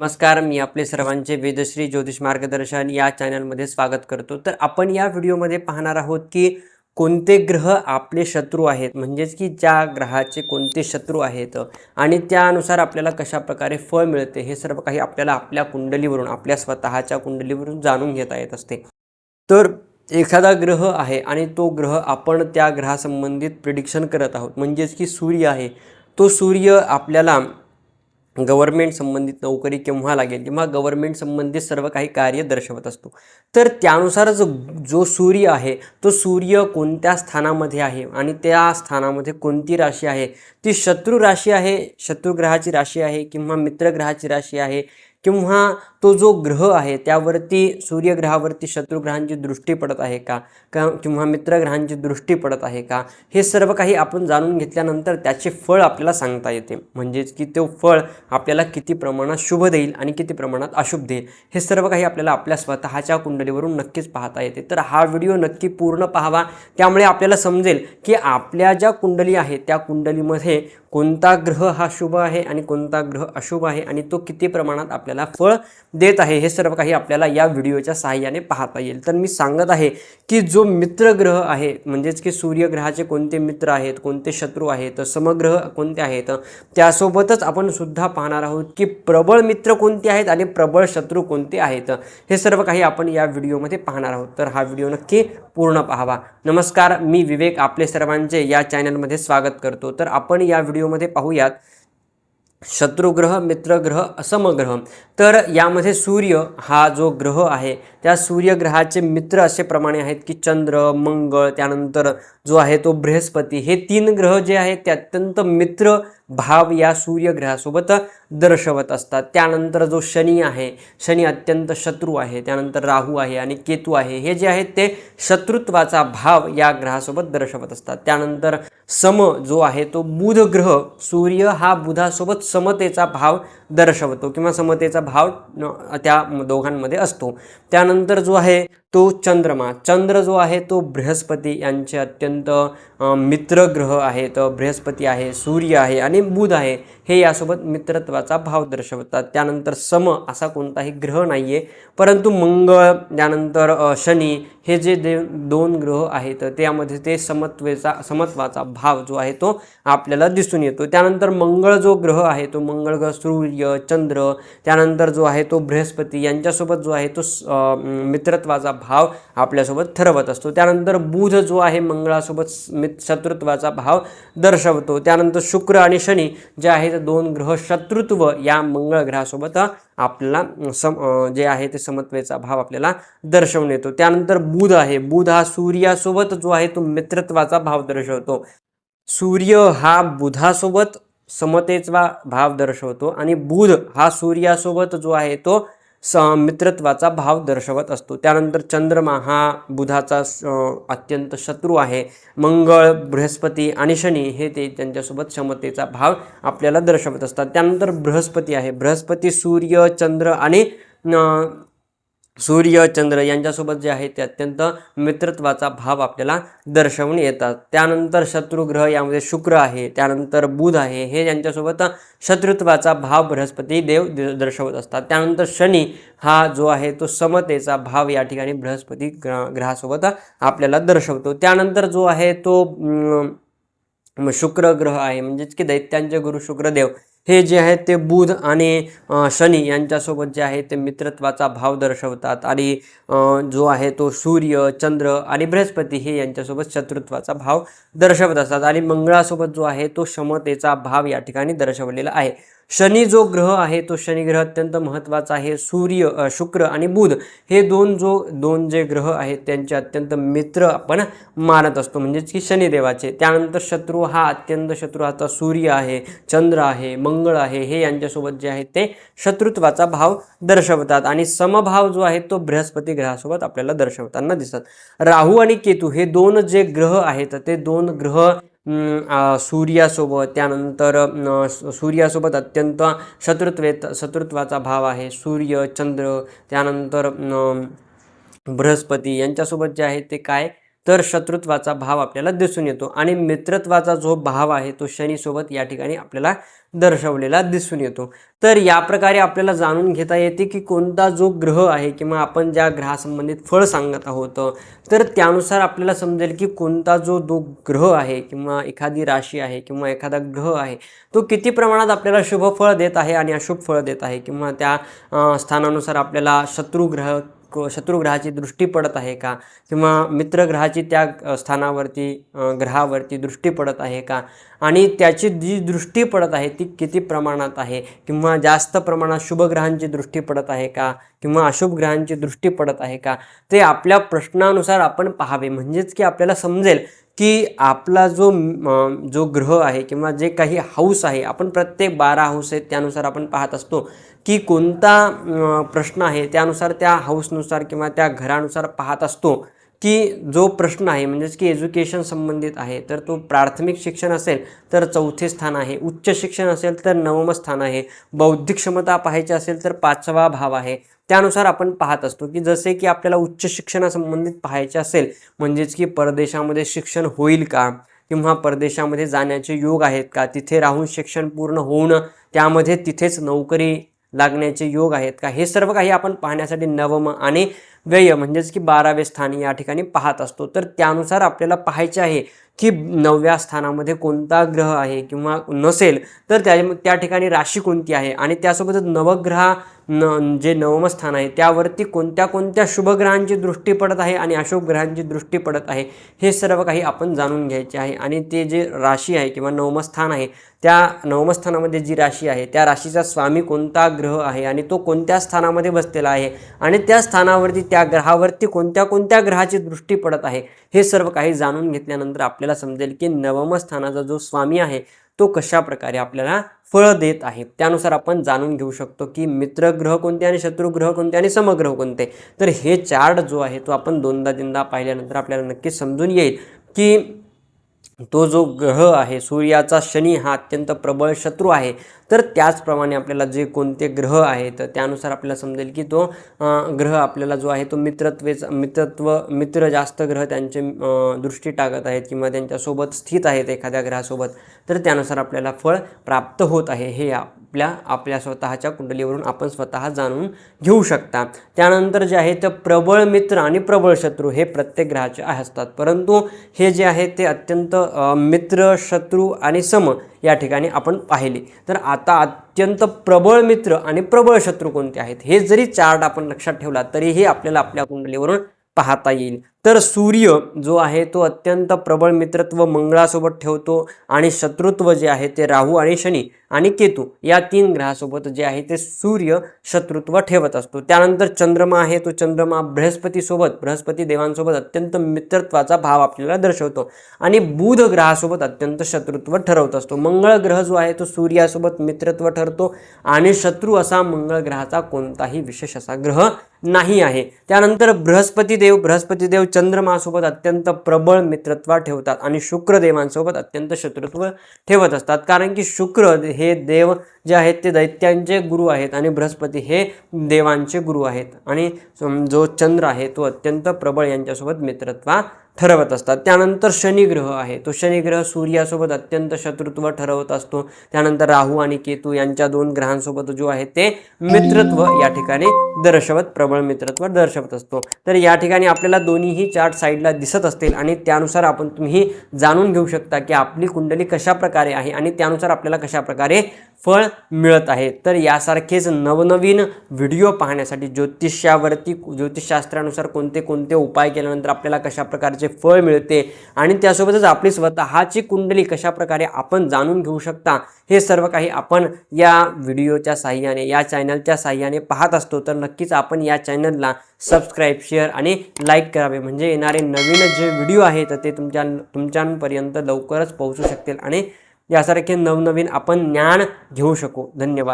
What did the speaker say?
नमस्कार मी आपले सर्वांचे वेदश्री ज्योतिष मार्गदर्शन या चॅनलमध्ये स्वागत करतो. तर आपण या व्हिडिओमध्ये पाहणार आहोत की कोणते ग्रह आपले शत्रू आहेत म्हणजेच की ज्या ग्रहाचे कोणते शत्रू आहेत आणि त्यानुसार आपल्याला कशा प्रकारे फळ मिळते हे सर्व काही आपल्याला आपल्या कुंडलीवरून आपल्या स्वतःच्या कुंडलीवरून जाणून घेता येत असते. तर एखादा ग्रह आहे आणि तो ग्रह आपण त्या ग्रहासंबंधित प्रिडिक्शन करत आहोत म्हणजेच की सूर्य आहे. तो सूर्य आपल्याला गव्हर्मेंट संबंधित नोकरी केव्हा लागेल किंवा गव्हर्मेंट संबंधित सर्व काही कार्य दर्शवत असतो. तर त्यानुसार जो जो सूर्य आहे तो सूर्य कोणत्या स्थानामध्ये आहे आणि त्या स्थानामध्ये कोणती राशी आहे? ती शत्रू राशी आहे शत्रुग्रहाची राशी आहे किंवा मित्रग्रहाची राशी आहे किंवा तो जो ग्रह आहे त्यावरती सूर्यग्रहावरती शत्रुग्रहांची दृष्टी पडत आहे का? का किंवा मित्रग्रहांची दृष्टी पडत आहे का? हे सर्व काही आपण जाणून घेतल्यानंतर त्याचे फळ आपल्याला सांगता येते. म्हणजेच की तो फळ आपल्याला किती प्रमाणात शुभ देईल आणि किती प्रमाणात अशुभ देईल. हे सर्व काही आपल्याला आपल्या स्वतःच्या कुंडलीवरून नक्कीच पाहता येते. तर हा व्हिडिओ नक्की पूर्ण पाहावा. त्यामुळे आपल्याला समजेल की आपल्या ज्या कुंडली आहेत त्या कुंडलीमध्ये कोणता ग्रह हा शुभ आहे आणि कोणता ग्रह अशुभ आहे आणि तो किती प्रमाणात आपल्याला फळ देत आहे हे सर्व काही आपल्याला या व्हिडिओच्या सहाय्याने पाहता येईल. तर मी सांगत आहे की जो मित्रग्रह आहे म्हणजेच की सूर्यग्रहाचे कोणते मित्र आहेत कोणते शत्रू आहेत समग्रह कोणते आहेत त्यासोबतच आपण सुद्धा पाहणार आहोत की प्रबळ मित्र कोणते आहेत आणि प्रबळ शत्रू कोणते आहेत हे सर्व काही आपण या व्हिडिओमध्ये पाहणार आहोत. तर हा व्हिडिओ नक्की पूर्ण पाहावा. नमस्कार मी विवेक आपले सर्वांचे या चॅनलमध्ये स्वागत करतो. तर आपण या व्हिडिओमध्ये पाहूयात शत्रुग्रह मित्रग्रह असमग्रह. तर यामध्ये सूर्य हा जो ग्रह आहे त्या सूर्यग्रहाचे मित्र असे प्रमाणे आहेत की चंद्र मंगळ त्यानंतर जो आहे तो बृहस्पती. हे तीन ग्रह जे आहेत ते अत्यंत मित्र भाव या सूर्यग्रहासोबत दर्शवत असतात. त्यानंतर जो शनी आहे शनी अत्यंत शत्रू आहे त्यानंतर राहू आहे आणि केतू आहे हे जे आहेत ते शत्रुत्वाचा भाव या ग्रहासोबत दर्शवत असतात. त्यानंतर सम जो आहे तो बुध ग्रह सूर्य हा बुधासोबत समतेचा भाव दर्शवतो किंवा समतेचा भाव त्या दोघांमध्ये असतो. त्यानंतर त्यानंतर जो आहे तो चंद्रमा. चंद्र जो आहे तो बृहस्पती यांचे अत्यंत मित्र ग्रह आहेत बृहस्पती आहे सूर्य आहे आणि बुध आहे. हे यासोबत मित्रत्वाचा भाव दर्शवतात. त्यानंतर सम असा कोणताही ग्रह नाही आहे परंतु मंगळ त्यानंतर शनी हे जे दे दोन ग्रह आहेत त्यामध्ये ते समत्वेचा समत्वाचा भाव जो आहे तो आपल्याला दिसून येतो. त्यानंतर मंगळ जो ग्रह आहे तो मंगळ ग्रह सूर्य चंद्र त्यानंतर जो आहे तो बृहस्पती यांच्यासोबत जो आहे तो स- मित्रत्वाचा भाव आपल्यासोबत ठरवत असतो. त्यानंतर बुध जो आहे मंगळासोबत मित शत्रुत्वाचा भाव दर्शवतो. त्यानंतर शुक्र आणि शनी जे आहेत दोन ग्रह शत्रुत्व या मंगळ ग्रहासोबत आपल्याला सम जे आहे ते समत्वेचा भाव आपल्याला दर्शवून येतो. त्यानंतर बुध आहे. बुध हा सूर्यासोबत जो आहे तो मित्रत्वाचा भाव दर्शवतो. सूर्य हा बुधासोबत समतेचा भाव दर्शवतो आणि बुध हा सूर्यासोबत जो आहे तो स मित्रत्वाचा भाव दर्शवत असतो. त्यानंतर चंद्रमा हा बुधाचा स- अत्यंत शत्रू आहे. मंगळ बृहस्पती आणि शनी हे ते त्यांच्यासोबत क्षमतेचा भाव आपल्याला दर्शवत असतात. त्यानंतर बृहस्पती आहे. बृहस्पती सूर्य चंद्र आणि सूर्य चंद्र यांच्यासोबत जे आहे ते अत्यंत मित्रत्वाचा भाव आपल्याला दर्शवून येतात. त्यानंतर शत्रुग्रह यामध्ये शुक्र आहे त्यानंतर बुध आहे हे यांच्यासोबत शत्रुत्वाचा भाव बृहस्पती देव दर्शवत असतात. त्यानंतर शनी हा जो आहे तो समतेचा भाव या ठिकाणी बृहस्पती ग्रह ग्रहासोबत आपल्याला दर्शवतो. त्यानंतर जो आहे तो शुक्र ग्रह आहे म्हणजेच की दैत्यांचे गुरु शुक्रदेव हे जे आहेत ते बुध आणि शनी यांच्यासोबत जे आहे ते मित्रत्वाचा भाव दर्शवतात आणि जो आहे तो सूर्य चंद्र आणि बृहस्पती हे यांच्यासोबत शत्रुत्वाचा भाव दर्शवत असतात आणि मंगळासोबत जो आहे तो क्षमतेचा भाव या ठिकाणी दर्शवलेला आहे. शनी जो ग्रह आहे तो शनी ग्रह अत्यंत महत्त्वाचा आहे. सूर्य शुक्र आणि बुध हे दोन जो दोन जे ग्रह आहेत त्यांचे अत्यंत मित्र आपण मानत असतो. म्हणजेच की शनिदेवाचे. त्यानंतर शत्रू हा अत्यंत शत्रू आता सूर्य आहे चंद्र आहे मंगळ आहे. हे यांच्यासोबत जे आहे ते शत्रुत्वाचा भाव दर्शवतात आणि समभाव जो आहे तो बृहस्पती ग्रहासोबत आपल्याला दर्शवताना दिसतात. राहू आणि केतू हे दोन जे ग्रह आहेत ते दोन ग्रह सूर्यासोबत त्यानंतर सूर्यासोबत अत्यंत शत्रुत्वेत शत्रुत्वाचा भाव आहे. सूर्य चंद्र त्यानंतर बृहस्पती यांच्यासोबत जे आहे ते काय? तर शत्रुत्वाचा भाव आपल्याला दिसून येतो आणि मित्रत्वाचा जो भाव आहे तो शनीसोबत या ठिकाणी आपल्याला दर्शवलेला दिसून येतो. तर या प्रकारे आपल्याला जाणून घेता येते की कोणता जो ग्रह आहे किंवा आपण ज्या ग्रहासंबंधित फळ सांगत आहोत तर त्यानुसार आपल्याला समजेल की कोणता जो दो ग्रह आहे किंवा एखादी राशी आहे किंवा एखादा ग्रह आहे तो किती प्रमाणात आपल्याला शुभ फळ देत आहे आणि अशुभ फळ देत आहे किंवा त्या स्थानानुसार आपल्याला शत्रुग्रह शत्रुग्रहाची दृष्टी पडत आहे का? किंवा मित्रग्रहाची त्या स्थानावरती ग्रहावरती दृष्टी पडत आहे का? आणि त्याची जी दृष्टी पडत आहे ती किती प्रमाणात आहे? किंवा जास्त प्रमाणात शुभग्रहांची दृष्टी पडत आहे का? किंवा अशुभ ग्रहांची दृष्टी पडत आहे का? ते आपल्या प्रश्नानुसार आपण पाहावे. म्हणजेच की आपल्याला समजेल की आपला जो जो ग्रह आहे किंवा जे काही हाऊस आहे आपण प्रत्येक बारा हाऊस आहेत त्यानुसार आपण पाहत असतो की कोणता प्रश्न आहे त्यानुसार त्या हाऊसनुसार किंवा त्या घरानुसार पाहत असतो. की जो प्रश्न आहे म्हणजेच की एज्युकेशन संबंधित आहे तर तो प्राथमिक शिक्षण असेल तर चौथे स्थान आहे. उच्च शिक्षण असेल तर नवम स्थान आहे. बौद्धिक क्षमता पाहायची असेल तर पाचवा भाव आहे. त्यानुसार आपण पाहत असतो की जसे की आपल्याला उच्च शिक्षणासंबंधित पाहायचे असेल म्हणजेच की परदेशामध्ये शिक्षण होईल का किंवा परदेशामध्ये जाण्याचे योग आहेत का तिथे राहून शिक्षण पूर्ण होणं त्यामध्ये तिथेच नोकरी लागण्याचे योग आहेत का हे सर्व काही आपण पाहण्यासाठी नवम आणि व्यय म्हणजेच की बारावे स्थान या ठिकाणी पाहत असतो. तर त्यानुसार आपल्याला पाहायचे आहे की नवव्या स्थानामध्ये कोणता ग्रह आहे किंवा नसेल तर त्या त्या ठिकाणी राशी कोणती आहे आणि त्यासोबतच नवग्रह न जे नवम स्थान आहे त्यावरती कोणत्या कोणत्या शुभग्रहांची दृष्टी पडत आहे आणि अशुभ ग्रहांची दृष्टी पडत आहे हे सर्व काही आपण जाणून घ्यायचे आहे. आणि ते जे राशी आहे किंवा नवमस्थान आहे त्या नवमस्थानामध्ये जी राशी आहे त्या राशीचा स्वामी कोणता ग्रह आहे आणि तो कोणत्या स्थानामध्ये बसलेला आहे आणि त्या स्थानावरती त्या ग्रहावरती कोणत्या कोणत्या ग्रहाची दृष्टी पडत आहे हे सर्व काही जाणून घेतल्यानंतर आपल्याला समजेल की नवमस्थानाचा जो स्वामी आहे तो कशा प्रकारे आपल्याला फळ देत आहे. त्यानुसार आपण जाणून घेऊ शकतो की मित्रग्रह कोणते आणि शत्रुग्रह कोणते आणि समग्रह कोणते. तर हे चार्ट जो आहे तो आपण दोनदा तीनदा पाहिल्यानंतर आपल्याला नक्कीच समजून येईल की तो जो ग्रह आहे सूर्याचा शनी हा अत्यंत प्रबळ शत्रू आहे. तर त्याचप्रमाणे आपल्याला जे कोणते ग्रह आहेत त्यानुसार आपल्याला समजेल की तो ग्रह आपल्याला जो आहे तो मित्रत्वेचा मित्रत्व मित्र जास्त ग्रह त्यांचे दृष्टी टाकत आहेत किंवा त्यांच्यासोबत स्थित आहेत एखाद्या ग्रहासोबत तर त्यानुसार आपल्याला फळ प्राप्त होत आहे. हे आपल्या आपल्या स्वतःच्या कुंडलीवरून आपण स्वतः जाणून घेऊ शकता. त्यानंतर जे आहे ते प्रबळ मित्र आणि प्रबळ शत्रू हे प्रत्येक ग्रहाचे असतात. परंतु हे जे आहे ते अत्यंत मित्र शत्रू आणि सम या ठिकाणी आपण पाहिले. तर आता अत्यंत प्रबळ मित्र आणि प्रबळ शत्रू कोणते आहेत? हे जरी चार्ट आपण लक्षात ठेवला तरीही आपल्याला आपल्या कुंडलीवरून पाहता येईल. तर सूर्य जो आहे तो अत्यंत प्रबळ मित्रत्व मंगळासोबत ठेवतो आणि शत्रुत्व जे आहे ते राहू आणि शनी आणि केतू या तीन ग्रहासोबत जे आहे ते सूर्य शत्रुत्व ठेवत असतो. त्यानंतर चंद्रमा आहे तो चंद्रमा बृहस्पतीसोबत बृहस्पती देवांसोबत अत्यंत मित्रत्वाचा भाव आपल्याला दर्शवतो आणि बुध ग्रहासोबत अत्यंत शत्रुत्व ठरवत असतो. मंगळ ग्रह जो आहे तो सूर्यासोबत मित्रत्व ठरतो आणि शत्रू असा मंगळ ग्रहाचा कोणताही विशेष असा ग्रह नाही आहे. त्यानंतर बृहस्पती देव बृहस्पती देव चंद्रमासोबत अत्यंत प्रबळ मित्रत्व ठेवतात आणि शुक्रदेवांसोबत अत्यंत शत्रुत्व ठेवत असतात. कारण की शुक्र हे देव जे आहेत ते दैत्यांचे गुरु आहेत आणि बृहस्पती हे देवांचे गुरु आहेत. आणि जो चंद्र आहे तो अत्यंत प्रबळ यांच्यासोबत मित्रत्व ठरवत असतात. त्यानंतर शनिग्रह आहे. तो शनिग्रह सूर्यासोबत अत्यंत शत्रुत्व ठरवत असतो. त्यानंतर राहू आणि केतू यांच्या दोन ग्रहांसोबत जो आहे ते मित्रत्व या ठिकाणी दर्शवत प्रबळ मित्रत्व दर्शवत असतो. तर या ठिकाणी आपल्याला दोन्हीही चार्ट साईडला दिसत असतील आणि त्यानुसार आपण तुम्ही जाणून घेऊ शकता की आपली कुंडली कशा प्रकारे आहे आणि त्यानुसार आपल्याला कशा प्रकारे फळ मिळत आहे. तर यासारखेच नवनवीन व्हिडिओ पाहण्यासाठी ज्योतिष्यावरती ज्योतिषशास्त्रानुसार कोणते कोणते उपाय केल्यानंतर आपल्याला कशा प्रकारचे फळ मिळते आणि त्यासोबतच आपली स्वतःची कुंडली कशाप्रकारे आपण जाणून घेऊ शकता हे सर्व काही आपण या व्हिडिओच्या साह्याने या चॅनलच्या साह्याने पाहत असतो. तर नक्कीच आपण या चॅनलला सबस्क्राईब शेअर आणि लाईक करावे. म्हणजे येणारे नवीन जे व्हिडिओ आहेत ते तुमच्या तुमच्यापर्यंत लवकरच पोहोचू शकतील आणि यासारखे नवनवीन आपण ज्ञान घेऊ शकू. धन्यवाद.